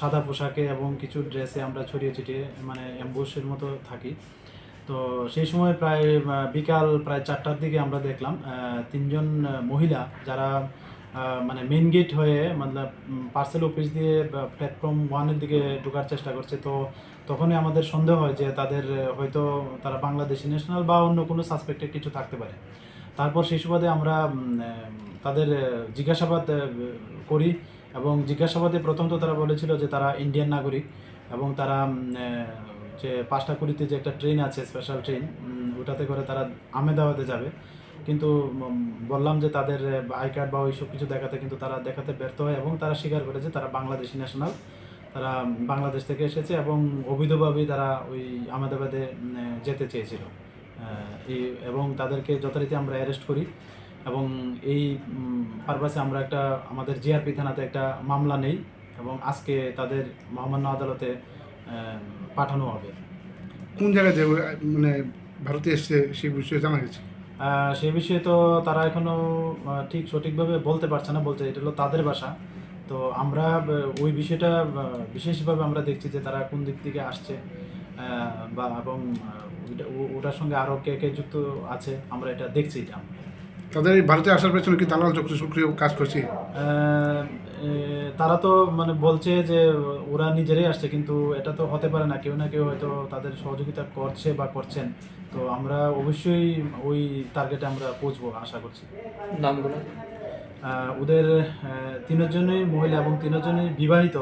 সাদা পোশাকে এবং কিছু ড্রেসে আমরা ছড়িয়ে ছিটিয়ে মানে অ্যাম্বুসের মতো থাকি। তো সেই সময় প্রায় বিকাল প্রায় চারটার দিকে আমরা দেখলাম তিনজন মহিলা যারা মানে মেন গেট হয়ে মতলব পার্সেল অফিস দিয়ে প্ল্যাটফর্ম ওয়ানের দিকে ঢোকার চেষ্টা করছে। তো তখনই আমাদের সন্দেহ হয় যে তাদের হয়তো তারা বাংলাদেশি ন্যাশনাল বা অন্য কোনো সাসপেক্টেড কিছু থাকতে পারে। তারপর সেই সুবাদে আমরা তাদের জিজ্ঞাসাবাদ করি এবং জিজ্ঞাসাবাদে প্রথম তো তারা বলেছিল যে তারা ইন্ডিয়ান নাগরিক এবং তারা যে পাঁচটা কুড়িতে যে একটা ট্রেন আছে স্পেশাল ট্রেন ওটাতে করে তারা আমেদাবাদে যাবে। কিন্তু বললাম যে তাদের আই কার্ড বা ওইসব কিছু দেখাতে কিন্তু তারা দেখাতে ব্যর্থ হয় এবং তারা স্বীকার করে যে তারা বাংলাদেশি ন্যাশনাল তারা বাংলাদেশ থেকে এসেছে এবং অবৈধভাবেই তারা ওই আহমেদাবাদে যেতে চেয়েছিল। এবং তাদেরকে যথারীতি আমরা অ্যারেস্ট করি এবং এই পারপাসে আমরা একটা, আমাদের জিআরপি থানাতে একটা মামলা নেই এবং আজকে তাদের মহামান্য আদালতে পাঠানো হবে। কোন জায়গায় মানে ভারতে এসছে সেই বিষয়ে জানা গেছে? সে বিষয়ে তো তারা এখনও আহ, ঠিক সঠিকভাবে বলতে পারছে না বলছে এটা হলো তাদের ভাষা তো আমরা ওই বিষয়টা বিশেষভাবে আমরা দেখছি যে তারা কোন দিক থেকে আসছে বা এবং ওটার সঙ্গে আরও কে কে যুক্ত আছে আমরা এটা দেখছি এটা। তাদের ভারতে আসার পেছনে কি দালাল চক্র সক্রিয় কাজ করছে? তারা তো মানে বলছে যে ওরা নিজেরাই আসছে কিন্তু এটা তো হতে পারে না। কেউ না কেউ হয়তো তাদের সহযোগিতা করছে বা করছেন। তো আমরা অবশ্যই ওই টার্গেটে আমরা পৌঁছবো আশা করছি। নামগুলো? ওদের তিনজনই মহিলা এবং তিনজনই বিবাহিত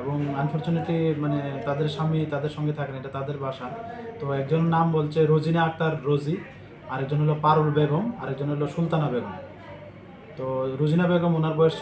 এবং আনফর্চুনেটলি মানে তাদের স্বামী তাদের সঙ্গে থাকেন এটা তাদের বাসা। তো একজন নাম বলছে রোজিনা আক্তার রোজি আরেকজন হলো পারুল বেগম আরেকজন হলো সুলতানা বেগম। তো রোজিনা বেগম ওনার বয়স